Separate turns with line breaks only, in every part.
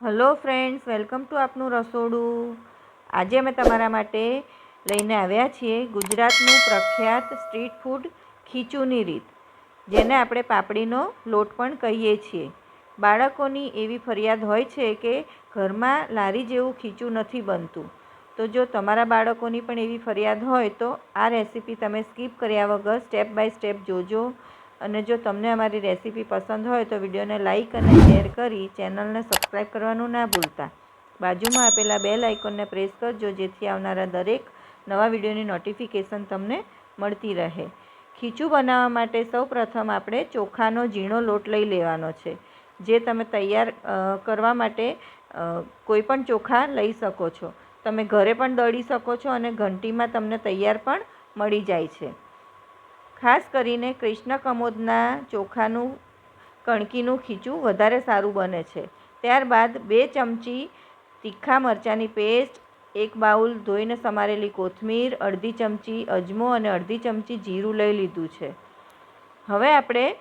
Hello friends, welcome to આપનું રસોડું. આજે અમે તમારા માટે લઈને આવ્યા છીએ ગુજરાતનું પ્રખ્યાત સ્ટ્રીટ ફૂડ ખીચુની રીત, જેને આપણે પાપડીનો લોટ પણ કહીએ છીએ. બાળકોની એવી ફરિયાદ હોય છે કે ઘરમાં લારી જેવું ખીચું નથી બનતું. તો જો તમારા બાળકોની પણ એવી ફરિયાદ હોય તો આ રેસીપી તમે સ્કીપ કર્યા વગર સ્ટેપ બાય સ્ટેપ જોજો. અને જો તમને અમારી રેસીપી પસંદ હોય તો વિડીયોને લાઇક અને શેર કરી ચેનલને સબસ્ક્રાઈબ કરવાનું ના ભૂલતા. બાજુમાં આપેલા બેલ આઇકોનને પ્રેસ કરજો, જેથી આવનારા દરેક નવા વિડીયોની નોટિફિકેશન તમને મળતી રહે. ખીચું બનાવવા માટે સૌ પ્રથમ આપણે ચોખાનો ઝીણો લોટ લઈ લેવાનો છે, જે તમે તૈયાર કરવા માટે કોઈ પણ ચોખા લઈ શકો છો. તમે ઘરે પણ દળી શકો છો અને ઘંટીમાં તમને તૈયાર પણ મળી જાય છે. ખાસ કરીને કૃષ્ણ કમોદના ચોખાનું, કણકીનું ખીચું વધારે સારું બને છે. ત્યારબાદ બે ચમચી તીખા મરચાંની પેસ્ટ, એક બાઉલ ધોઈને સમારેલી કોથમીર, અડધી ચમચી અજમો અને અડધી ચમચી જીરું લઈ લીધું છે. હવે આપણે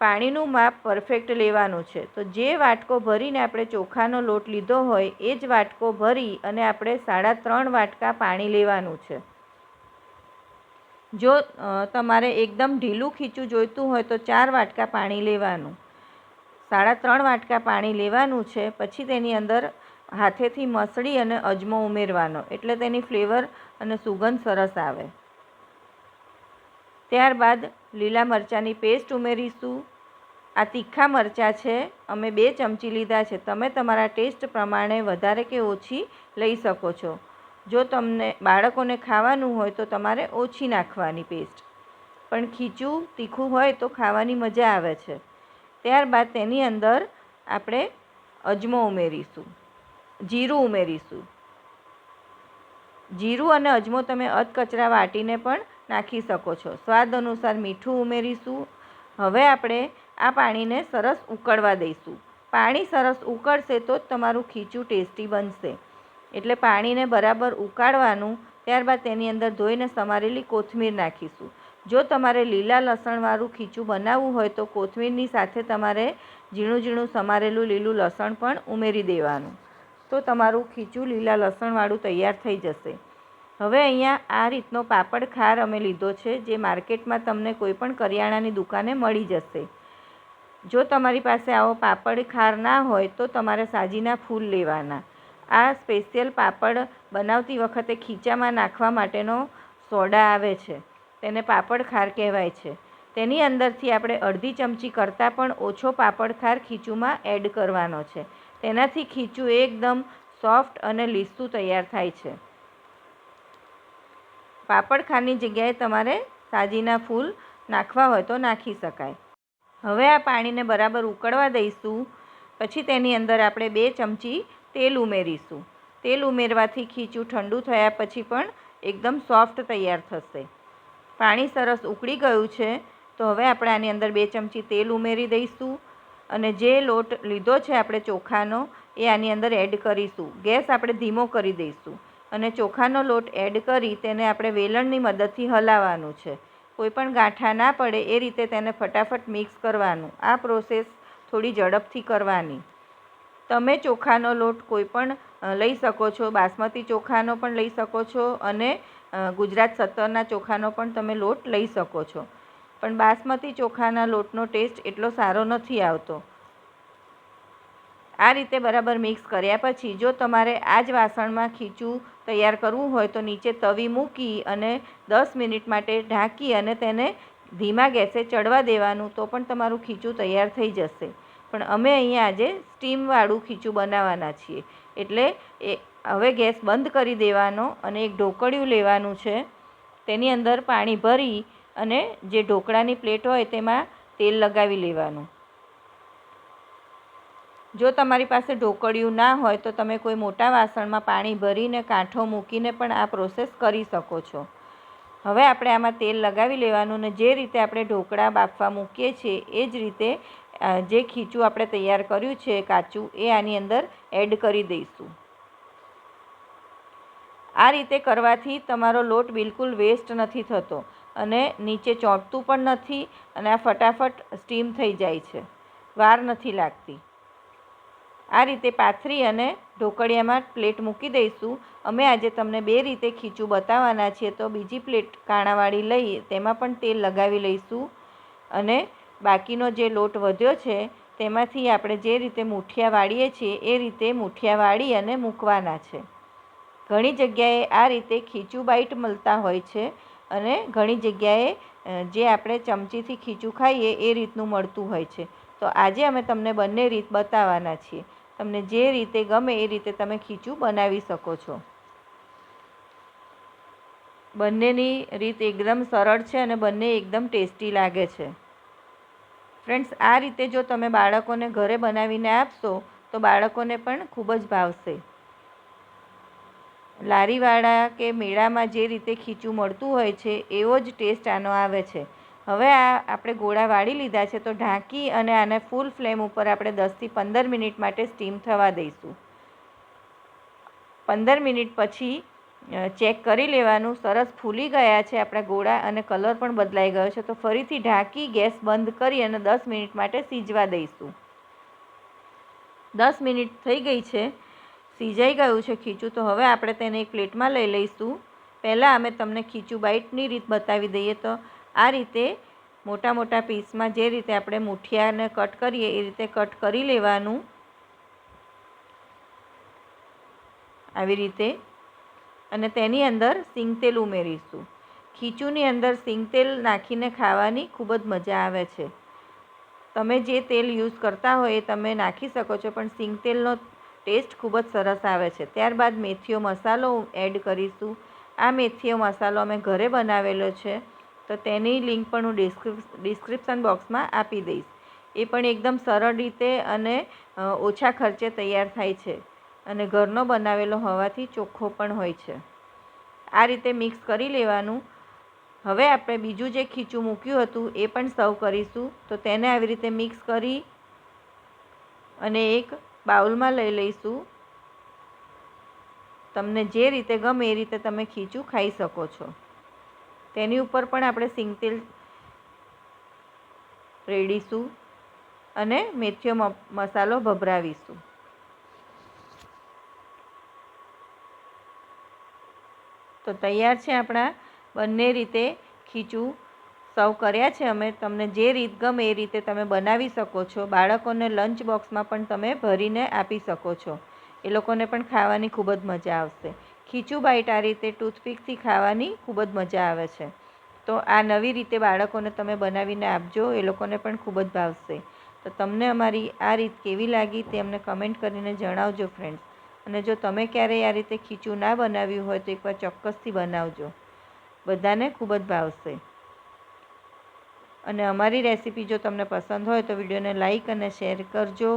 પાણીનું માપ પરફેક્ટ લેવાનું છે. તો જે વાટકો ભરીને આપણે ચોખાનો લોટ લીધો હોય, એ જ વાટકો ભરી અને આપણે સાડા ત્રણ વાટકા પાણી લેવાનું છે. જો તમારે એકદમ ઢીલું ખીચું જોઈતું હોય તો ચાર વાટકા પાણી લેવાનું. સાડા ત્રણ વાટકા પાણી લેવાનું છે, પછી તેની અંદર હાથેથી મસળી અને અજમો ઉમેરવાનો. એટલે તેની ફ્લેવર અને સુગંધ સરસ આવે. ત્યારબાદ લીલા મરચાંની પેસ્ટ ઉમેરીશું. આ તીખા મરચાં છે, અમે બે ચમચી લીધા છે. તમે તમારા ટેસ્ટ પ્રમાણે વધારે કે ઓછી લઈ શકો છો. જો તમને બાળકોને ખાવાનું હોય તો તમારે ઓછી નાખવાની પેસ્ટ પણ ખીચું, તીખું હોય તો ખાવાની મજા આવે છે. ત્યારબાદ તેની અંદર આપણે અજમો ઉમેરીશું. જીરું ઉમેરીશું. જીરું અને અજમો તમે અધકચરા વાટીને પણ નાખી શકો છો. સ્વાદ અનુસાર મીઠું ઉમેરીશું. હવે આપણે આ પાણીને સરસ ઉકળવા દઈશું. પાણી સરસ ઉકળશે તો જ તમારું ખીચું ટેસ્ટી બનશે. એટલે પાણીને બરાબર ઉકાળવાનું, ત્યારબાદ તેની અંદર ધોઈને સમારેલી કોથમીર નાખીશું. જો તમારે લીલા લસણવાળું ખીચું બનાવવું હોય તો કોથમીરની સાથે તમારે ઝીણું ઝીણું સમારેલું લીલું લસણ પણ ઉમેરી દેવાનું. તો તમારું ખીચું લીલા લસણવાળું તૈયાર થઈ જશે. હવે અહીંયા આ રીતનો પાપડ ખાર અમે લીધો છે, જે માર્કેટમાં તમને કોઈપણ કરિયાણાની દુકાને મળી જશે. જો તમારી પાસે આવો પાપડ ખાર ના હોય તો તમારે સાજીના ફૂલ લેવાના. આ સ્પેશિયલ પાપડ બનાવતી વખતે ખીચામાં નાખવા માટેનો સોડા આવે છે. તેને પાપડ ખાર કહેવાય છે. તેની અંદરથી આપણે અડધી ચમચી કરતાં પણ ઓછો પાપડ ખાર ખીચુમાં એડ કરવાનો છે. તેનાથી ખીચું એકદમ સોફ્ટ અને લીસું તૈયાર થાય છે. પાપડ ખારની જગ્યાએ તમારે સાજીના ફૂલ નાખવા હોય તો નાખી શકાય. હવે આ પાણીને બરાબર ઉકળવા દઈશું. પછી તેની અંદર આપણે બે ચમચી તેલ ઉમેરીશું. તેલ ઉમેરવાથી ખીચું ઠંડુ થયા પછી પણ એકદમ સોફ્ટ તૈયાર થશે. પાણી સરસ ઉકળી ગયું છે, તો હવે આપણે આની અંદર બે ચમચી તેલ ઉમેરી દઈશું અને જે લોટ લીધો છે આપણે ચોખાનો, એ આની અંદર એડ કરીશું. ગેસ આપણે ધીમો કરી દઈશું અને ચોખાનો લોટ એડ કરી તેને આપણે વેલણની મદદથી હલાવવાનું છે. કોઈ પણ ગાંઠા ના પડે એ રીતે તેને ફટાફટ મિક્સ કરવાનું. આ પ્રોસેસ થોડી ઝડપથી કરવાની. તમે ચોખાનો લોટ કોઈ પણ લઈ શકો છો, બાસમતી ચોખાનો પણ લઈ શકો છો અને ગુજરાત સત્તરના ચોખાનો પણ તમે લોટ લઈ શકો છો. પણ બાસમતી ચોખાના લોટનો ટેસ્ટ એટલો સારો નથી આવતો. આ રીતે બરાબર મિક્સ કર્યા પછી જો તમારે આ જ વાસણમાં ખીચું તૈયાર કરવું હોય તો નીચે તવી મૂકી અને દસ મિનિટ માટે ઢાંકી અને તેને ધીમા ગેસે ચડવા દેવાનું તો પણ તમારું ખીચું તૈયાર થઈ જશે. પણ અમે અહીંયા આજે સ્ટીમવાળું ખીચું બનાવવાના છીએ. એટલે એ હવે ગેસ બંધ કરી દેવાનો અને એક ઢોકળિયું લેવાનું છે. તેની અંદર પાણી ભરી અને જે ઢોકળાની પ્લેટ હોય તેમાં તેલ લગાવી લેવાનું. જો તમારી પાસે ઢોકળિયું ના હોય તો તમે કોઈ મોટા વાસણમાં પાણી ભરીને, કાંઠો મૂકીને પણ આ પ્રોસેસ કરી શકો છો. હવે આપણે આમાં તેલ લગાવી લેવાનું ને જે રીતે આપણે ઢોકળા બાફવા મૂકીએ છીએ, એ જ રીતે જે ખીચું આપણે તૈયાર કર્યું છે, કાચું, એ આની અંદર એડ કરી દઈશું. આ રીતે કરવાથી તમારો લોટ બિલકુલ વેસ્ટ નથી થતો અને નીચે ચોંટતું પણ નથી અને આ ફટાફટ સ્ટીમ થઈ જાય છે. વાર નથી લાગતી. આ રીતે પાથરી અને ઢોકળિયામાં પ્લેટ મૂકી દઈશું. અમે આજે તમને બે રીતે ખીચું બતાવવાના છીએ, તો બીજી પ્લેટ કાણાવાળી લઈ તેમાં પણ તેલ લગાવી લઈશું અને બાકીનો જે લોટ વધ્યો છે, તેમાંથી આપણે જે રીતે મૂઠિયા વાળીએ છીએ, એ રીતે મૂઠિયા વાળી અને મૂકવાના છે. ઘણી જગ્યાએ આ રીતે ખીચું બાઈટ મળતા હોય છે અને ઘણી જગ્યાએ જે આપણે ચમચીથી ખીચું ખાઈએ, એ રીતનું મળતું હોય છે. તો આજે અમે તમને બંને રીત બતાવવાના છીએ. તમને જે રીતે ગમે એ રીતે તમે ખીચું બનાવી શકો છો. બંનેની રીત એકદમ સરળ છે અને બંને એકદમ ટેસ્ટી લાગે છે. ફ્રેન્ડ્સ, આ રીતે જો તમે બાળકોને ઘરે બનાવીને આપશો, તો બાળકોને પણ ખૂબ જ ભાવશે. લારીવાળા કે મેળામાં જે રીતે ખીચું મળતું હોય છે, એવો જ ટેસ્ટ આનો આવે છે. હવે આ આપણે ગોળા વાળી લીધા છે, તો ઢાંકી અને આને ફૂલ ફ્લેમ ઉપર આપણે દસથી પંદર મિનિટ માટે સ્ટીમ થવા દઈશું. પંદર મિનિટ પછી ચેક કરી લેવાનું. સરસ ફૂલી ગયા છે આપણા ગોળા અને કલર પણ બદલાઈ ગયો છે. તો ફરીથી ઢાંકી ગેસ બંધ કરી અને દસ મિનિટ માટે સિજવા દઈશું. દસ મિનિટ થઈ ગઈ છે. સીજાઈ ગયું છે ખીચું. તો હવે આપણે તેને એક પ્લેટમાં લઈ લઈશું. પહેલાં અમે તમને ખીચું બાઇટની રીત બતાવી દઈએ તો આ રીતે મોટા મોટા પીસમાં જે રીતે આપણે મૂઠિયાને કટ કરીએ એ રીતે કટ કરી લેવાનું. આવી રીતે અને તેની અંદર સિંગતેલ ઉમેરીશું. ખીચુંની અંદર સિંગતેલ નાખીને ખાવાની ખૂબ જ મજા આવે છે. તમે જે તેલ યુઝ કરતા હોય એ તમે નાખી શકો છો, પણ સિંગતેલનો ટેસ્ટ ખૂબ જ સરસ આવે છે. ત્યારબાદ મેથીઓ મસાલો એડ કરીશું. આ મેથીઓ મસાલો અમે ઘરે બનાવેલો છે, તો તેની લિંક પણ હું ડિસ્ક્રિપ્શન બોક્સમાં આપી દઈશ. એ પણ એકદમ સરળ રીતે અને ઓછા ખર્ચે તૈયાર થાય છે. અને ઘરનો બનાવેલો હોવાથી ચોખ્ખો પણ હોય છે. આ રીતે મિક્સ કરી લેવાનું. હવે આપણે બીજું જે ખીચું મૂક્યું હતું એ પણ સર્વ કરીશું. તો તેને આવી રીતે મિક્સ કરી અને એક બાઉલમાં લઈ લઈશું. તમને જે રીતે ગમે એ રીતે તમે ખીચું ખાઈ શકો છો. તેની ઉપર પણ આપણે સિંગતેલ રેડીશું અને મેથીઓ મસાલો ભભરાવીશું. તો તૈયાર છે આપણા બંને રીતે ખીચું. સર્વ કર્યા છે અમે. તમને જે રીત ગમે એ રીતે તમે બનાવી શકો છો. બાળકોને લંચ બોક્સમાં પણ તમે ભરીને આપી શકો છો. એ લોકોને પણ ખાવાની ખૂબ જ મજા આવશે. ખીચું બાઈટ આ રીતે ટૂથપીકથી ખાવાની ખૂબ જ મજા આવે છે. તો આ નવી રીતે બાળકોને તમે બનાવીને આપજો. એ લોકોને પણ ખૂબ જ ભાવશે. તો તમને અમારી આ રીત કેવી લાગી તે અમને કમેન્ટ કરીને જણાવજો ફ્રેન્ડ્સ અને જો તમે ક્યારેય આ રીતે ખીચું ના બનાવ્યું હોય તો એકવાર ચોક્કસથી બનાવજો. બધાને ખૂબ જ ભાવશે. અને અમારી રેસીપી જો તમને પસંદ હોય તો વિડીયોને લાઈક અને શેર કરજો.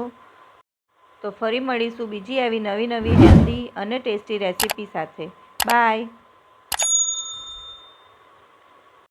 તો ફરી મળીશું બીજી આવી નવી નવી હેલ્ધી અને ટેસ્ટી રેસીપી સાથે. બાય.